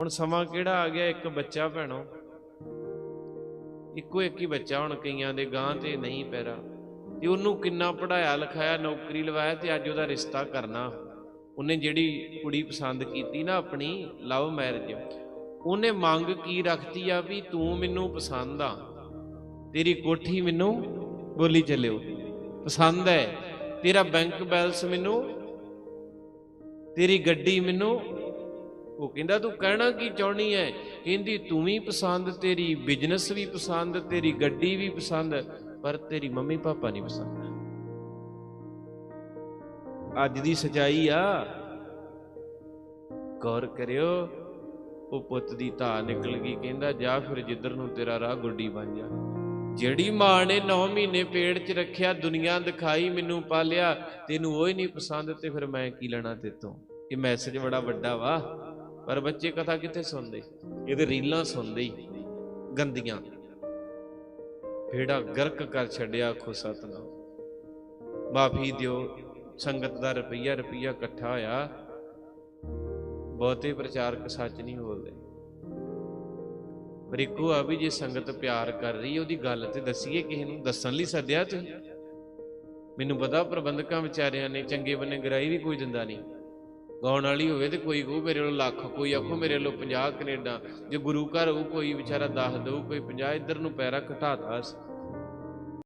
ਹੁਣ ਸਮਾਂ ਕਿਹੜਾ ਆ ਗਿਆ ਇੱਕ ਬੱਚਾ ਭੈਣੋ? ਇੱਕੋ ਇੱਕ ਹੀ ਬੱਚਾ ਹੁਣ ਕਈਆਂ ਦੇ ਗਾਂ ਤੇ ਨਹੀਂ ਪੈਰਾ। ਤੇ ਉਹਨੂੰ ਕਿੰਨਾ ਪੜਾਇਆ ਲਿਖਾਇਆ, ਨੌਕਰੀ ਲਵਾਇਆ ਤੇ ਅੱਜ ਉਹਦਾ ਰਿਸ਼ਤਾ ਕਰਨਾ। ਉਹਨੇ ਜਿਹੜੀ ਕੁੜੀ ਪਸੰਦ ਕੀਤੀ ਨਾ ਆਪਣੀ, ਲਵ ਮੈਰਿਜ, ਉਹਨੇ ਮੰਗ ਕੀ ਰੱਖਤੀ ਆ ਵੀ ਤੂੰ ਮੈਨੂੰ ਪਸੰਦ ਆ। ਤੇਰੀ ਕੋਠੀ ਮੈਨੂੰ ਬੋਲੀ ਚੱਲਿਓ। ਪਸੰਦ ਹੈ ਤੇਰਾ ਬੈਂਕ ਬੈਲੈਂਸ ਮੈਨੂੰ, ਤੇਰੀ ਗੱਡੀ ਮੈਨੂੰ ਉਹ ਕਹਿੰਦਾ, ਤੂੰ ਕਹਿਣਾ ਕੀ ਚਾਹਣੀ ਹੈ ਕਹਿੰਦੀ, ਤੂੰ ਵੀ ਪਸੰਦ ਤੇਰੀ ਬਿਜ਼ਨਸ ਵੀ ਪਸੰਦ, ਤੇਰੀ ਗੱਡੀ ਵੀ ਪਸੰਦ, ਪਰ ਤੇਰੀ ਮੰਮੀ ਪਾਪਾ ਨਹੀਂ ਪਸੰਦ। ਅੱਜ ਦੀ ਸਚਾਈ ਆ। ਗੌਰ ਕਰਿਓ, ਉਹ ਪੁੱਤ ਦੀ ਧਾ ਨਿਕਲ ਗਈ, ਕਹਿੰਦਾ, ਜਾ ਫਿਰ ਜਿੱਧਰ ਨੂੰ ਤੇਰਾ ਰਾਹ ਗੁੱਡੀ ਬਣ ਜਾ। ਜਿਹੜੀ ਮਾਂ ਨੇ 9 ਮਹੀਨੇ ਪੇੜ 'ਚ ਰੱਖਿਆ, ਦੁਨੀਆ ਦਿਖਾਈ, ਮੈਨੂੰ ਪਾਲਿਆ, ਤੈਨੂੰ ਉਹ ਹੀ ਨਹੀਂ ਪਸੰਦ, ਤੇ ਫਿਰ ਮੈਂ ਕੀ ਲੈਣਾ ਤੇਤੋਂ? ਇਹ ਮੈਸੇਜ ਬੜਾ ਵੱਡਾ ਵਾ। ਪਰ ਬੱਚੇ ਕਥਾ ਕਿੱਥੇ ਸੁਣਦੇ? ਇਹਦੇ ਰੀਲਾਂ ਸੁਣਦੇ ਹੀ ਗੰਦੀਆਂ। ਫੇੜਾ ਗਰਕ ਕਰ ਛੱਡਿਆ ਖੋ ਸਤਨਾਮ। ਮਾਫੀ ਦਿਓ, ਸੰਗਤ ਦਾ ਰੁਪਈਆ ਰੁਪਈਆ ਇਕੱਠਾ ਹੋਇਆ। ਬਹੁਤੇ ਪ੍ਰਚਾਰਕ ਸੱਚ ਨਹੀਂ ਬੋਲਦੇ। ਪਰ ਇੱਕੋ ਆ ਵੀ ਜੇ ਸੰਗਤ ਪਿਆਰ ਕਰ ਰਹੀ ਹੈ, ਉਹਦੀ ਗੱਲ ਤੇ ਦੱਸੀਏ, ਕਿਸੇ ਨੂੰ ਦੱਸਣ ਲਈ ਸੱਦਿਆ ਤੇ। ਮੈਨੂੰ ਪਤਾ ਪ੍ਰਬੰਧਕਾਂ ਵਿਚਾਰਿਆਂ ਨੇ ਚੰਗੇ ਬੰਨੇ ਗਰਾਈ ਵੀ ਕੋਈ ਦਿੰਦਾ ਨਹੀਂ। ਗਾਉਣ ਵਾਲੀ ਹੋਵੇ ਤੇ ਕੋਈ ਕਹੂ, ਮੇਰੇ ਵੱਲੋਂ ਲੱਖ, ਕੋਈ ਆਖੋ, ਮੇਰੇ ਵੱਲੋਂ 50 ਕੈਨੇਡਾ। ਜੇ ਗੁਰੂ ਘਰ ਹੋਊ, ਕੋਈ ਵਿਚਾਰਾ ਦੱਸ ਦਊ, ਕੋਈ 50 ਇੱਧਰ ਨੂੰ ਪੈਰਾ ਘਟਾਤਾ ਸੀ